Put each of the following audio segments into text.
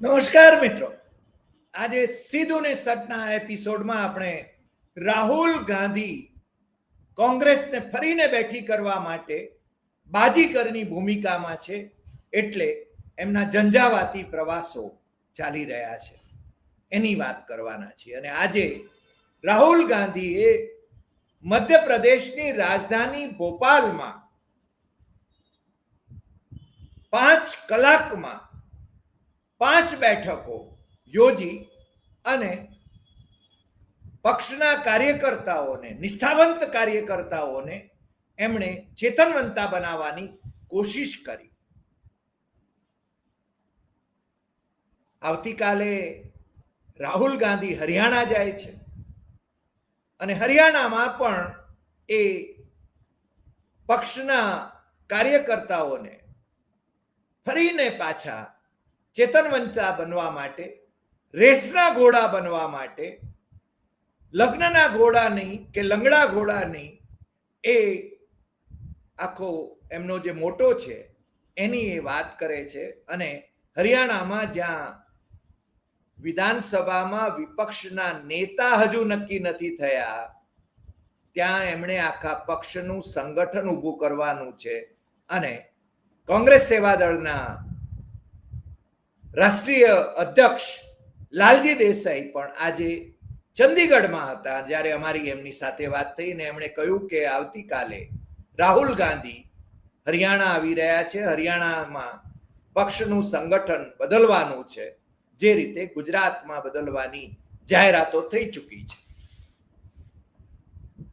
નમસ્કાર મિત્રો. આજે સીધું ને સટના એપિસોડમાં આપણે રાહુલ ગાંધી કોંગ્રેસને ફરીને બેઠી કરવા માટે બાજીગરની ભૂમિકામાં છે એટલે એમના ઝંઝાવાતી પ્રવાસો ચાલી રહ્યા છે. એની વાત કરવાના છીએ. અને આજે રાહુલ ગાંધીએ મધ્યપ્રદેશની રાજધાની ભોપાલમાં પાંચ કલાકમાં પાંચ બેઠકો યોજી અને પક્ષના કાર્યકર્તાઓને, નિષ્ઠાવંત કાર્યકર્તાઓને એમણે ચેતનવંતા બનાવવાની કોશિશ કરી. આવતીકાલે રાહુલ ગાંધી હરિયાણા જાય છે અને હરિયાણામાં પણ એ પક્ષના કાર્યકર્તાઓને ફરીને પાછા ચેતનવંતા બનવા માટે, રેસના ઘોડા બનવા માટે, લગ્નના ઘોડા નહીં કે લંગડા ઘોડા નહીં, એ આખો એમનો જે મોટો છે, એની એ વાત કરે છે અને હરિયાણામાં જ્યાં વિધાનસભામાં વિપક્ષના નેતા હજુ નક્કી નથી થયા, ત્યાં એમણે આખા પક્ષનું સંગઠન ઊભું કરવાનું છે અને કોંગ્રેસ સેવા દળના રાષ્ટ્રીય અધ્યક્ષ લાલજી દેસાઈ પણ આજે ચંદીગઢમાં હતા. જ્યારે અમારી એમની સાથે વાત થઈ ને એમણે કહ્યું કે આવતીકાલે રાહુલ ગાંધી હરિયાણા આવી રહ્યા છે. હરિયાણામાં પક્ષનું સંગઠન બદલવાનું છે. જે રીતે ગુજરાતમાં બદલવાની જાહેરાતો થઈ ચૂકી છે.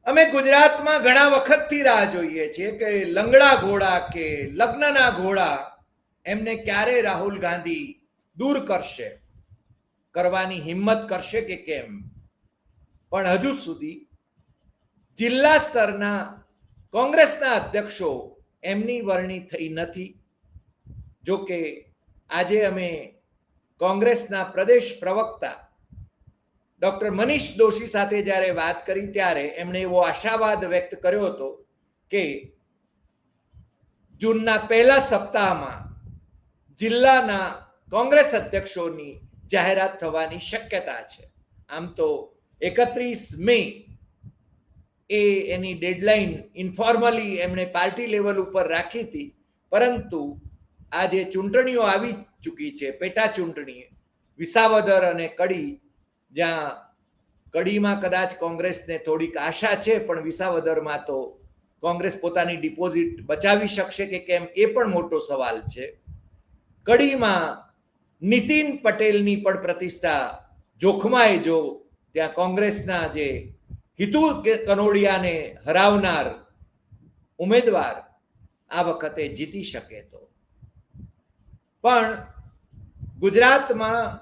અમે ગુજરાતમાં ઘણા વખતથી રાહ જોઈએ છીએ કે લંગડા ઘોડા કે લગ્નના ઘોડા એમને ક્યારે રાહુલ ગાંધી દૂર કરશે, કરવાની હિંમત કરશે કે કેમ? પણ હજુ સુધી જિલ્લા સ્તરના કોંગ્રેસના અધ્યક્ષો એમની વરણી થઈ નથી. જો કે આજે અમે કોંગ્રેસના પ્રદેશ પ્રવક્તા ડોક્ટર મનીષ દોશી સાથે જ્યારે વાત કરી ત્યારે એમણે એવો આશાવાદ વ્યક્ત કર્યો હતો કે જૂનના પહેલા સપ્તાહમાં જિલ્લાના કોંગ્રેસ અધ્યક્ષોની જાહેરાત થવાની શક્યતા છે. આમ તો એકત્રીસ મે એ એની ડેડલાઇન ઇન્ફોર્મલી એમણે પાર્ટી લેવલ ઉપર રાખી હતી. પરંતુ આજે ચૂંટણીઓ આવી ચૂકી છે, પેટા ચૂંટણી, વિસાવદર અને કડી, જ્યાં કડીમાં કદાચ કોંગ્રેસને થોડીક આશા છે, પણ વિસાવદરમાં તો કોંગ્રેસ પોતાની ડિપોઝિટ બચાવી શકશે કે કેમ એ પણ મોટો સવાલ છે. કડીમાં નીતિન પટેલની પણ પ્રતિષ્ઠા જોખમાય જો ત્યાં કોંગ્રેસના જે હિતુ કનોડિયાને હરાવનાર ઉમેદવાર આ વખતે જીતી શકે તો. પણ ગુજરાતમાં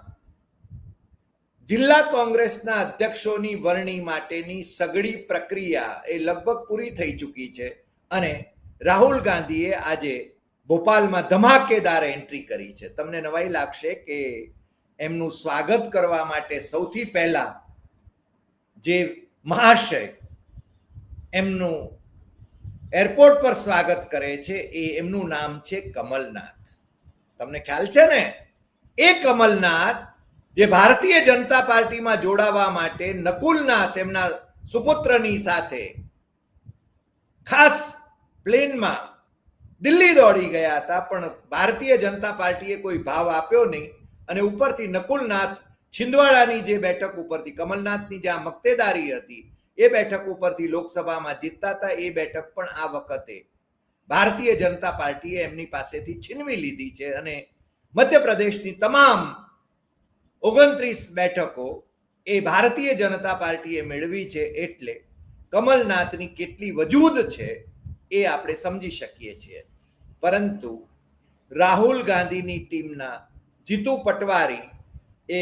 જિલ્લા કોંગ્રેસના અધ્યક્ષોની વરણી માટેની સગડી પ્રક્રિયા એ લગભગ પૂરી થઈ ચૂકી છે અને રાહુલ ગાંધીએ આજે ભોપાલમાં ધમાકેદાર એન્ટ્રી કરી છે. તમને નવાઈ લાગશે કે એમનું સ્વાગત કરવા માટે સૌથી પહેલા જે મહાશય એમનું એરપોર્ટ પર સ્વાગત કરે છે એ એમનું નામ છે કમલનાથ. તમને ખ્યાલ છે ને? એ કમલનાથ જે ભારતીય જનતા પાર્ટીમાં જોડાવા માટે નકુલનાથ એમના સુપુત્રની સાથે ખાસ પ્લેનમાં દિલ્હી દોડી ગયા હતા, પણ ભારતીય જનતા પાર્ટીએ કોઈ ભાવ આપ્યો નહીં. અને ઉપરથી નકુલનાથ છિંદવાડાની જે બેઠક ઉપરથી, કમલનાથની જ્યાં મક્તેદારી હતી, એ બેઠક ઉપરથી લોકસભામાં જીતતા હતા. એ બેઠક પણ આ વખતે ભારતીય જનતા પાર્ટીએ એમની પાસેથી છીનવી લીધી છે. અને મધ્યપ્રદેશની તમામ ઓગણત્રીસ બેઠકો એ ભારતીય જનતા પાર્ટીએ મેળવી છે એટલે કમલનાથની કેટલી વજૂદ છે એ આપણે સમજી શકીએ છીએ. પરંતુ રાહુલ ગાંધીની ટીમના જીતુ પટવારી એ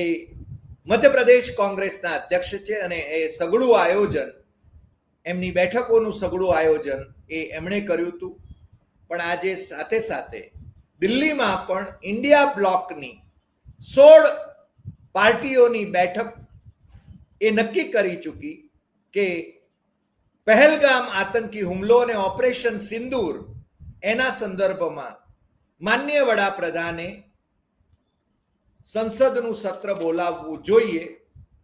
મધ્યપ્રદેશ કોંગ્રેસના અધ્યક્ષ છે અને એ સઘળું આયોજન, એમની બેઠકોનું સઘળું આયોજન એ એમણે કર્યું હતું. પણ આજે સાથે સાથે દિલ્હીમાં પણ ઇન્ડિયા બ્લોકની સોળ પાર્ટીઓની બેઠક એ નક્કી કરી ચૂકી કે પહેલગામ આતંકી હુમલો અને ઓપરેશન સિંદૂર એના સંદર્ભમાં માન્ય વડાપ્રધાને સંસદનું સત્ર બોલાવવું જોઈએ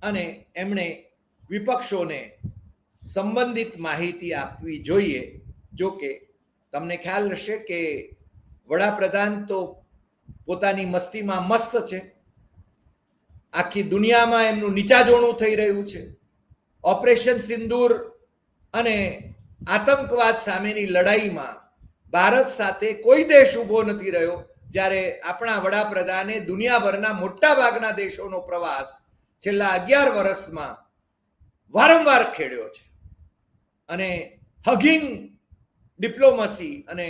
અને એમણે વિપક્ષોને સંબંધિત માહિતી આપવી જોઈએ. જો કે તમને ખ્યાલ હશે કે વડાપ્રધાન તો પોતાની મસ્તીમાં મસ્ત છે. આખી દુનિયામાં એમનું નીચાજોણું થઈ રહ્યું છે. ઓપરેશન સિંદૂર અને આતંકવાદ સામેની લડાઈમાં ભારત સાથે કોઈ દેશ ઊભો નથી રહ્યો જ્યારે આપણા વડાપ્રધાને દુનિયાભરના મોટા ભાગના દેશોનો પ્રવાસ છેલ્લા અગિયાર વર્ષમાં વારંવાર ખેડ્યો છે. અને હગિંગ ડિપ્લોમસી અને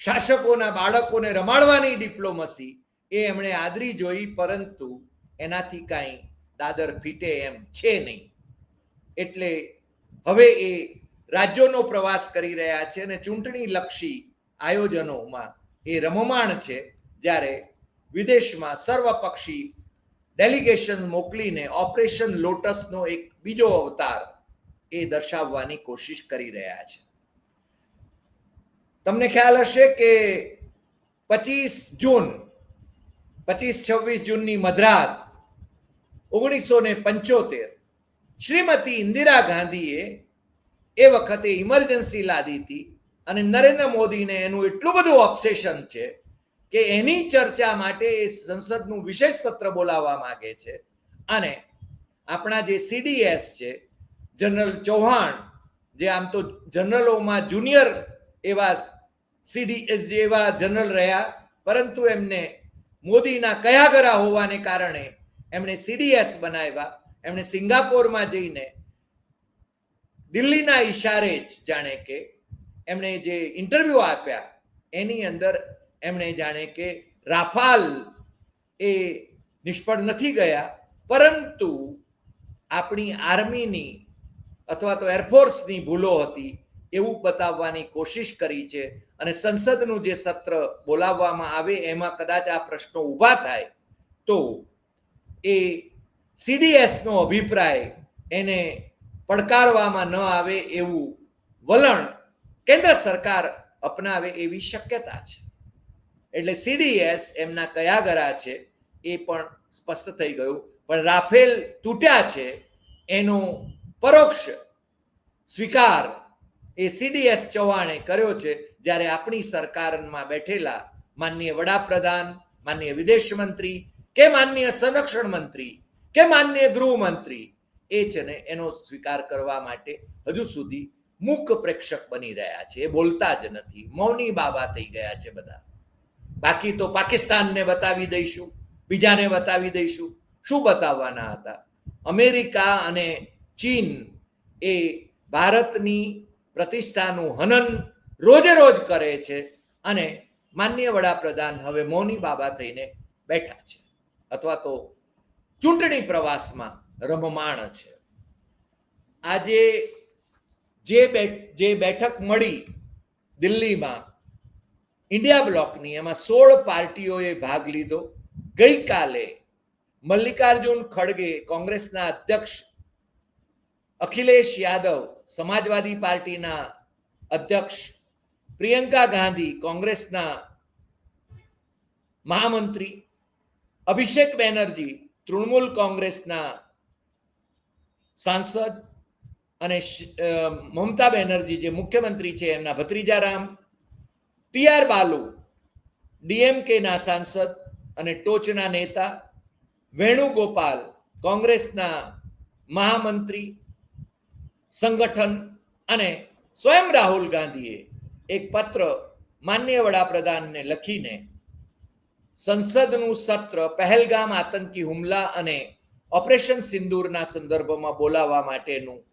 શાસકોના બાળકોને રમાડવાની ડિપ્લોમસી એ એમણે આદરી જોઈ, પરંતુ એનાથી કાંઈ દાદર ફીટે એમ છે નહીં. એટલે હવે એ રાજ્યોનો પ્રવાસ કરી રહ્યા છે અને ચૂંટણી લક્ષી આયોજનોમાં એ રમમાણ છે જ્યારે વિદેશમાં સર્વપક્ષી ડેલિગેશન મોકલીને ઓપરેશન લોટસનો એક બીજો અવતાર એ દર્શાવવાની કોશિશ કરી રહ્યા છે. તમને ખ્યાલ હશે કે પચીસ જૂન, પચીસ છવ્વીસ જૂનની મધરાત ઓગણીસો ને પંચોતેર શ્રીમતી ઇન્દિરા ગાંધીએ એ વખતે ઇમરજન્સી લાદી હતી અને નરેન્દ્ર મોદીને એનું એટલું બધું ઓબ્સેશન છે કે એની ચર્ચા માટે એ સંસદનું વિશેષ સત્ર બોલાવવા માંગે છે. અને આપણા જે સીડીએસ છે, જનરલ ચૌહાણ, જે આમ તો જનરલોમાં જુનિયર એવા સીડી જેવા જનરલ રહ્યા, પરંતુ એમને મોદીના કયા ગરા હોવાને કારણે એમણે સીડીએસ બનાવ્યા, એમણે સિંગાપોરમાં જઈને દિલ્હીના ઈશારે જ જાણે કે એમણે જે ઇન્ટરવ્યુ આપ્યા, એની અંદર એમણે જાણે કે રાફાલ એ નિષ્ફળ નથી ગયા, પરંતુ આપણી આર્મીની અથવા તો એરફોર્સની ભૂલો હતી એવું બતાવવાની કોશિશ કરી છે અને સંસદનું જે સત્ર બોલાવવામાં આવે એમાં કદાચ આ પ્રશ્નો ઊભા થાય, તો એ સીડીએસનો અભિપ્રાય એને પડકારવામાં ન આવે એવું વલણ કેન્દ્ર સરકાર અપનાવે એવી શક્યતા છે. એટલે સીડીએસ એમના કયા ગરા છે એ પણ સ્પષ્ટ થઈ ગયું. પણ રાફેલ તૂટ્યા છે એનો પરોક્ષ સ્વીકાર એ સીડીએસ ચૌહાણે કર્યો છે. જ્યારે આપણી સરકારમાં બેઠેલા માનનીય વડાપ્રધાન, માનનીય વિદેશ મંત્રી કે માનનીય સંરક્ષણ મંત્રી કે માનનીય ગૃહમંત્રી એ છે ને એનો સ્વીકાર કરવા માટે હજુ સુધી મૂક પ્રેક્ષક બની રહ્યા છે. એ બોલતા જ નથી. મૌની બાબા થઈ ગયા છે બધા. બાકી તો પાકિસ્તાનને બતાવી દઈશું. બીજાને બતાવી દઈશું. શું બતાવવાના હતા? અમેરિકા અને ચીન એ ભારતની પ્રતિષ્ઠાનું હનન રોજે રોજ કરે છે અને માન્ય વડાપ્રધાન હવે મૌની બાબા થઈને બેઠા છે. અથવા તો ચૂંટણી પ્રવાસમાં રમમાણ છે. આજે જે જે બેઠક મળી દિલ્હીમાં, ઇન્ડિયા બ્લોકની, એમાં સોળ પાર્ટીઓએ ભાગ લીધો. ગઈકાલે મલ્લિકાર્જુન ખડગે કોંગ્રેસના અધ્યક્ષ, અખિલેશ યાદવ સમાજવાદી પાર્ટીના અધ્યક્ષ, પ્રિયંકા ગાંધી કોંગ્રેસના મહામંત્રી, અભિષેક બેનર્જી તૃણમૂલ કોંગ્રેસના સાંસદ અને મમતા બેનર્જી જે મુખ્યમંત્રી છે એમના ભત્રીજારામ, ટી આર બાલુ ડીએમકેના સાંસદ અને ટોચના નેતા, વેણુગોપાલ, કોંગ્રેસના મહામંત્રી, સંગઠન અને સ્વયં રાહુલ ગાંધીએ એક પત્ર માન્ય વડાપ્રધાનને લખીને સંસદનું સત્ર પહેલગામ આતંકી હુમલા અને ઓપરેશન સિંદૂરના સંદર્ભમાં બોલાવવા માટેનું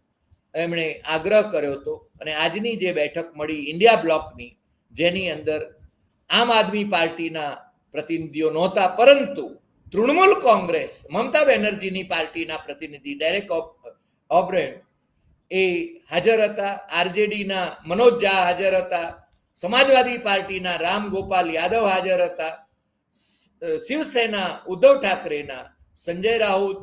એમણે આગ્રહ કર્યો હતો. અને આજની જે બેઠક મળી ઇન્ડિયા બ્લોકની, જેની અંદર આમ આદમી પાર્ટીના પ્રતિનિધિઓ નહોતા, પરંતુ તૃણમૂલ કોંગ્રેસ, મમતા બેનર્જીની પાર્ટીના પ્રતિનિધિ ડેરેક ઓબ- ઓબ્રેન એ હાજર હતા. આરજેડીના મનોજ ઝા હાજર હતા. સમાજવાદી પાર્ટીના રામ ગોપાલ યાદવ હાજર હતા. શિવસેના ઉદ્ધવ ઠાકરેના સંજય રાઉત,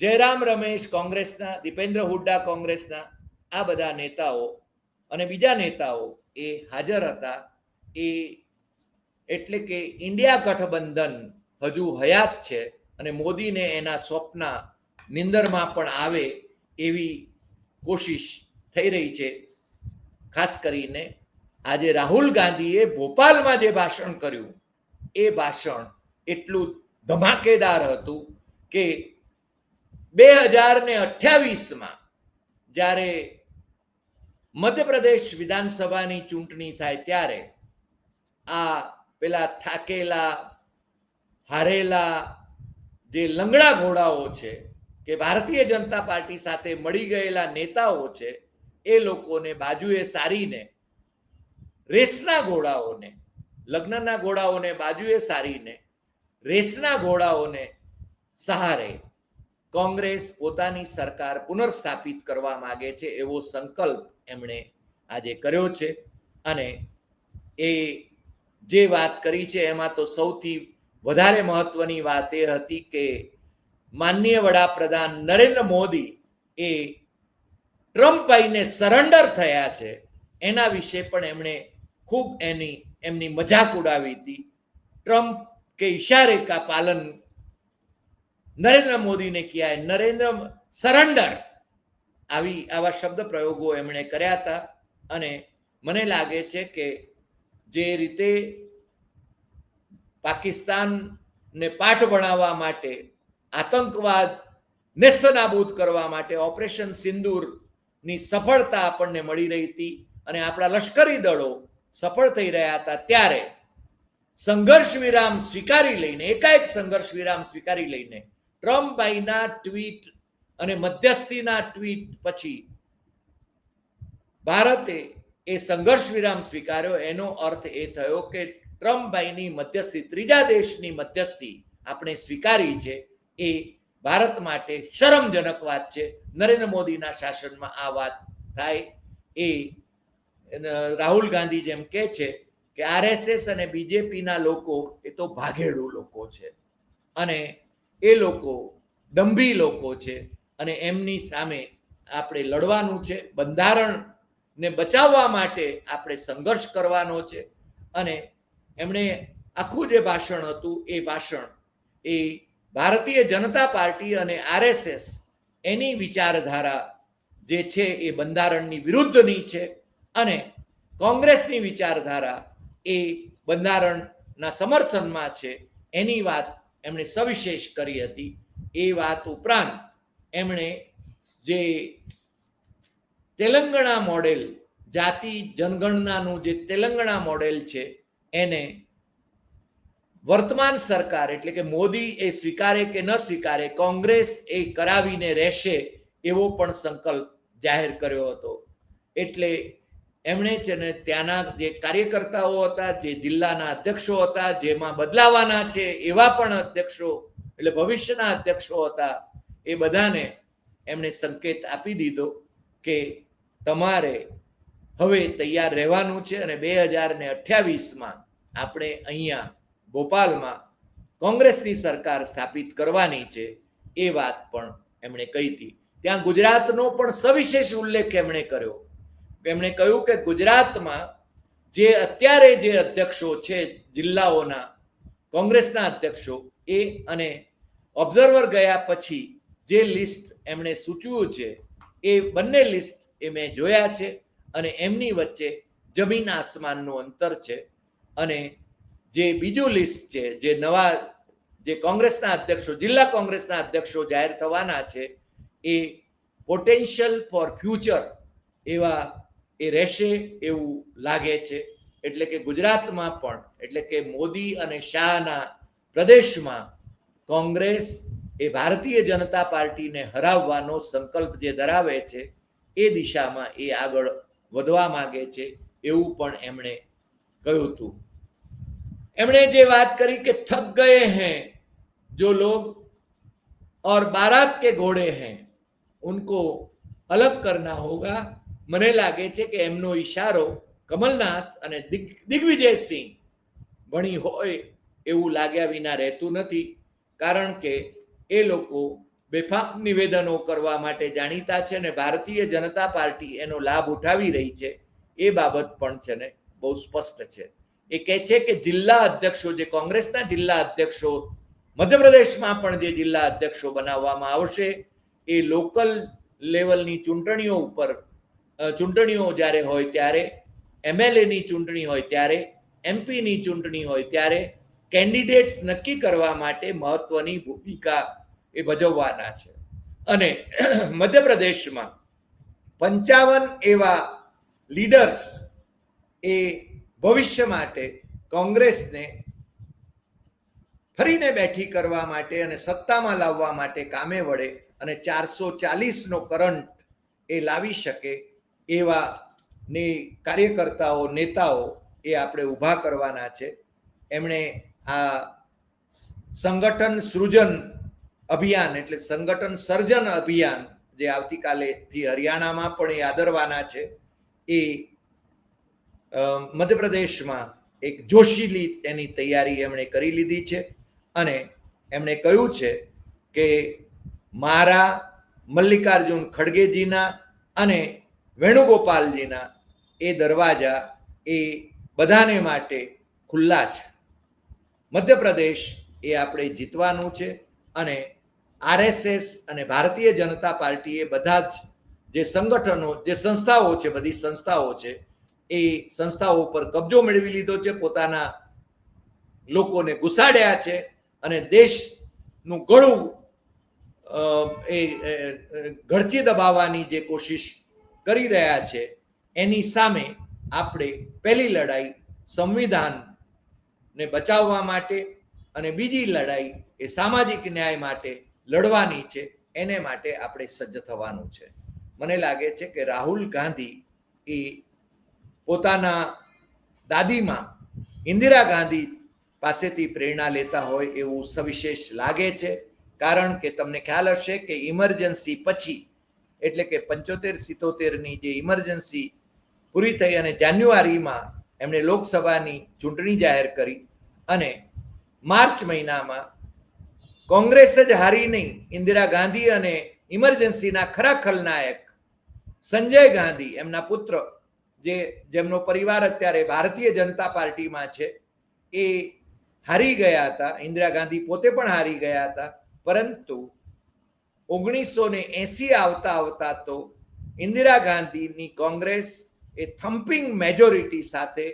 જયરામ રમેશ કોંગ્રેસના, દીપેન્દ્ર હુડ્ડા કોંગ્રેસના, આ બધા નેતાઓ અને બીજા નેતાઓ એ હાજર હતા. એ એટલે કે ઇન્ડિયા ગઠબંધન હજુ હયાત છે અને મોદીને એના સ્વપ્ન નિંદરમાં પણ આવે એવી કોશિશ થઈ રહી છે. ખાસ કરીને આજે રાહુલ ગાંધીએ ભોપાલમાં જે ભાષણ કર્યું, એ ભાષણ એટલું ધમાકેદાર હતું કે બે હજાર ને અઠ્યાવીસમાં જ્યારે મધ્યપ્રદેશ વિધાનસભાની ચૂંટણી થાય ત્યારે આ પેલા થાકેલા, હારેલા જે લંગડા ઘોડાઓ છે કે ભારતીય જનતા પાર્ટી સાથે મળી ગયેલા નેતાઓ છે, એ લોકોને બાજુએ સારીને, રેસના ઘોડાઓને, લગ્નના ઘોડાઓને બાજુએ સારીને રેસના ઘોડાઓને સહારે કોંગ્રેસ પોતાની સરકાર પુનર્સ્થાપિત કરવા માગે છે એવો સંકલ્પ એમણે આજે કર્યો છે. અને એ જે વાત કરી છે એમાં તો સૌથી વધારે મહત્વની વાત એ હતી કે માનનીય વડાપ્રધાન નરેન્દ્ર મોદી એ ટ્રમ્પભાઈને સરેન્ડર થયા છે. એના વિશે પણ એમણે ખૂબ એની, એમની મજાક ઉડાવી હતી. ટ્રમ્પ કે इशारे का पालन નરેન્દ્ર મોદીને કિયા હૈ નરેન્દ્ર સરેન્ડર આવી આવા શબ્દ પ્રયોગો એમણે કર્યા હતા અને મને લાગે છે કે જે રીતે પાકિસ્તાનને પાઠ ભણાવવા માટે આતંકવાદ નેસ્તનાબૂદ કરવા માટે ઓપરેશન સિંદૂરની સફળતા આપણને મળી રહી હતી અને આપણા લશ્કરી દળો સફળ થઈ રહ્યા હતા ત્યારે સંઘર્ષ વિરામ સ્વીકારી લઈને, એકાએક સંઘર્ષ વિરામ સ્વીકારી લઈને, ટ્રમ્પભાઈના ટ્વીટ અને મધ્યસ્થીના ટ્વીટ પછી ભારતે એ સંઘર્ષ વિરામ સ્વીકાર્યો. એનો અર્થ એ થયો કે ટ્રમ્પભાઈની મધ્યસ્થી, ત્રીજા દેશની મધ્યસ્થી આપણે સ્વીકારી છે. એ ભારત માટે શરમજનક વાત છે. નરેન્દ્ર મોદીના શાસનમાં આ વાત થાય. એ રાહુલ ગાંધી જેમ કે છે કે આરએસએસ અને બીજેપીના લોકો એ તો ભાગેડુ લોકો છે. અને એ લોકો દંભી લોકો છે અને એમની સામે આપણે લડવાનું છે, બંધારણને બચાવવા માટે આપણે સંઘર્ષ કરવાનો છે. અને એમણે આખું જે ભાષણ હતું એ ભાષણ એ ભારતીય જનતા પાર્ટી અને આરએસએસ એની વિચારધારા જે છે એ બંધારણની વિરુદ્ધની છે અને કોંગ્રેસની વિચારધારા એ બંધારણના સમર્થનમાં છે. એની વાત એમણે સવિશેષ કરી હતી. એ વાત ઉપરાંત એમણે જે તેલંગણા મોડેલ, જાતિ જનગણનાનું જે તેલંગણા મોડેલ છે, એને વર્તમાન સરકાર એટલે કે મોદી એ સ્વીકારે કે ન સ્વીકારે, કોંગ્રેસ એ કરાવીને રહેશે એવો પણ સંકલ્પ જાહેર કર્યો હતો. એટલે એમણે છે ને ત્યાંના જે કાર્યકર્તાઓ હતા, જે જિલ્લાના અધ્યક્ષો હતા, જેમાં બદલાવાના છે એવા પણ અધ્યક્ષો, એટલે ભવિષ્યના અધ્યક્ષો હતા, એ બધાને એમણે સંકેત આપી દીધો કે તમારે હવે તૈયાર રહેવાનું છે અને બે હજાર ને અઠ્યાવીસમાં આપણે અહીંયા ભોપાલમાં કોંગ્રેસની સરકાર સ્થાપિત કરવાની છે, એ વાત પણ એમણે કહી હતી. ત્યાં ગુજરાતનો પણ સવિશેષ ઉલ્લેખ એમણે કર્યો. એમણે કહ્યું કે ગુજરાતમાં જે અત્યારે જે અધ્યક્ષો છે જિલ્લાઓના, કોંગ્રેસના અધ્યક્ષો, એ અને ઓબ્ઝર્વર ગયા પછી જે લિસ્ટ એમણે સૂચવ્યું છે, એ બંને લિસ્ટ એ મેં જોયા છે અને એમની વચ્ચે જમીન આસમાનનું અંતર છે અને જે બીજું લિસ્ટ છે, જે નવા જે કોંગ્રેસના અધ્યક્ષો, જિલ્લા કોંગ્રેસના અધ્યક્ષો જાહેર થવાના છે, એ પોટેન્શિયલ ફોર ફ્યુચર એવા એ રહેશે એવું લાગે છે એટલે કે ગુજરાતમાં પણ એટલે કે મોદી અને શાહના પ્રદેશમાં કોંગ્રેસ એ ભારતીય જનતા પાર્ટીને હરાવવાનો સંકલ્પ જે ધરાવે છે એ દિશામાં એ આગળ વધવા માંગે છે એવું પણ એમણે કહ્યું હતું એમણે જે વાત કરી કે થક ગયે हैं जो लोग और बारात के घोड़े हैं उनको अलग करना होगा મને લાગે છે કે એમનો ઈશારો કમલનાથ અને દિગ, દિગ્વિજયસિંહ ભણી હોય એવું લાગ્યા વિના રહેતું નથી, કારણ કે એ લોકો બેફામ નિવેદનો કરવા માટે જાણીતા છે અને ભારતીય જનતા પાર્ટી એનો લાભ ઉઠાવી રહી છે, એ બાબત પણ છે ને બહુ સ્પષ્ટ છે. એ કહે છે કે જિલ્લા અધ્યક્ષો, જે કોંગ્રેસના જિલ્લા અધ્યક્ષો, મધ્યપ્રદેશમાં પણ જે જિલ્લા અધ્યક્ષો બનાવવામાં આવશે, એ લોકલ લેવલની ચૂંટણીઓ ઉપર ચૂંટણીઓ જ્યારે હોય ત્યારે એમએલએની ચૂંટણી હોય ત્યારે એમપીની ચૂંટણી હોય ત્યારે કેન્ડિડેટ્સ નક્કી કરવા માટે મહત્વની ભૂમિકા એ ભજવવાના છે. અને મધ્યપ્રદેશમાં પંચાવન એવા લીડર્સ એ ભવિષ્ય માટે કોંગ્રેસને ફરીને બેઠી કરવા માટે અને સત્તામાં લાવવા માટે કામે વળે અને ચારસો ચાલીસનો કરંટ એ લાવી શકે એવા ને કાર્યકર્તાઓ, નેતાઓ એ આપણે ઊભા કરવાના છે. એમણે આ સંગઠન સૃજન અભિયાન એટલે સંગઠન સર્જન અભિયાન જે આવતીકાલેથી હરિયાણામાં પણ એ આદરવાના છે, એ મધ્યપ્રદેશમાં એક જોશીલી એની તૈયારી એમણે કરી લીધી છે અને એમણે કહ્યું છે કે મારા મલ્લિકાર્જુન ખડગેજીના અને વેણુગોપાલજીના એ દરવાજા એ બધાને માટે ખુલ્લા છે. મધ્યપ્રદેશ એ આપણે જીતવાનું છે અને આરએસએસ અને ભારતીય જનતા પાર્ટીએ બધા જ જે સંગઠનો જે સંસ્થાઓ છે બધી સંસ્થાઓ છે એ સંસ્થાઓ પર કબજો મેળવી લીધો છે પોતાના લોકોને ઘુસાડ્યા છે અને દેશનું ગળું એ એ, દબાવવાની જે કોશિશ કરી રહ્યા છે, એની સામે આપણે પહેલી લડાઈ સંવિધાનને બચાવવા માટે અને બીજી લડાઈ એ સામાજિક ન્યાય માટે લડવાની છે, એને માટે આપણે સજ્જ થવાનું છે. મને લાગે છે કે રાહુલ ગાંધી એ પોતાના દાદીમાં ઇન્દિરા ગાંધી પાસેથી પ્રેરણા લેતા હોય એવું સવિશેષ લાગે છે, કારણ કે તમને ખ્યાલ હશે કે ઇમરજન્સી પછી એટલે કે પંચોતેર સિત્તોતેરની જે ઇમરજન્સી પૂરી થઈ અને જાન્યુઆરીમાં એમણે લોકસભાની ચૂંટણી જાહેર કરી અને માર્ચ મહિનામાં કોંગ્રેસ જ હારી નહીં. ઇન્દિરા ગાંધી અને ઇમરજન્સીના ખરા ખલનાયક સંજય ગાંધી, એમના પુત્ર, જે જેમનો પરિવાર અત્યારે ભારતીય જનતા પાર્ટીમાં છે, એ હારી ગયા હતા. ઇન્દિરા ગાંધી પોતે પણ હારી ગયા હતા. પરંતુ ઓગણીસો ને એસી આવતા આવતા તો ઇન્દિરા ગાંધીની કોંગ્રેસ એ થમ્પિંગ મેજોરિટી સાથે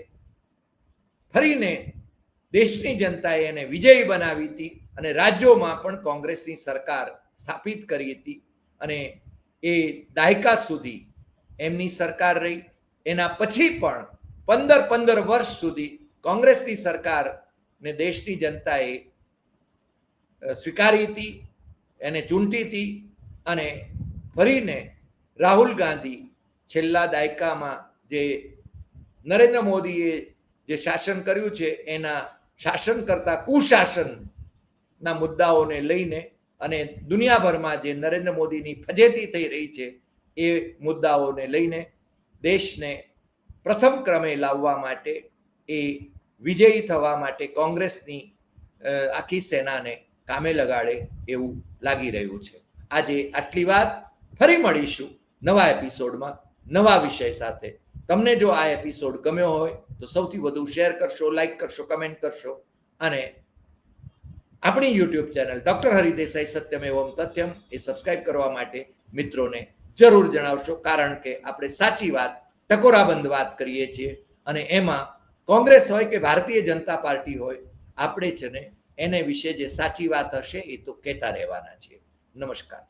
ફરીને દેશની જનતાએ એને વિજયી બનાવી હતી અને રાજ્યોમાં પણ કોંગ્રેસની સરકાર સ્થાપિત કરી હતી અને એ દાયકા સુધી એમની સરકાર રહી. એના પછી પણ પંદર પંદર વર્ષ સુધી કોંગ્રેસની સરકાર ને દેશની જનતાએ સ્વીકારી હતી. એને ચૂંટી હતી અને ફરીને રાહુલ ગાંધી છેલ્લા દાયકામાં જે નરેન્દ્ર મોદીએ જે શાસન કર્યું છે, એના શાસન કરતા કુશાસનના મુદ્દાઓને લઈને અને દુનિયાભરમાં જે નરેન્દ્ર મોદીની ફજેતી થઈ રહી છે, એ મુદ્દાઓને લઈને દેશને પ્રથમ ક્રમે લાવવા માટે, એ વિજયી થવા માટે કોંગ્રેસની આખી સેનાને કામે લગાડે એવું લાગી રહ્યું છે. આજે આટલી વાત ફરી મળીશું નવા એપિસોડમાં, નવા વિષય સાથે. તમને જો આ એપિસોડ ગમ્યો હોય, તો સૌથી વધુ શેર કરશો, લાઈક કરશો, કમેન્ટ કરશો અને આપણી યુટ્યુબ ચેનલ ડોક્ટર હરિદેસાઈ સત્યમ એવમ તથ્યમ એ સબસ્ક્રાઇબ કરવા માટે મિત્રોને જરૂર જણાવશો, કારણ કે આપણે સાચી વાત, ટકોરાબંધ વાત કરીએ છીએ અને એમાં કોંગ્રેસ હોય કે ભારતીય જનતા પાર્ટી હોય, આપણે છે ને એને વિશે જે સાચી વાત હશે એ તો કહેતા રહેવાના છીએ. નમસ્કાર.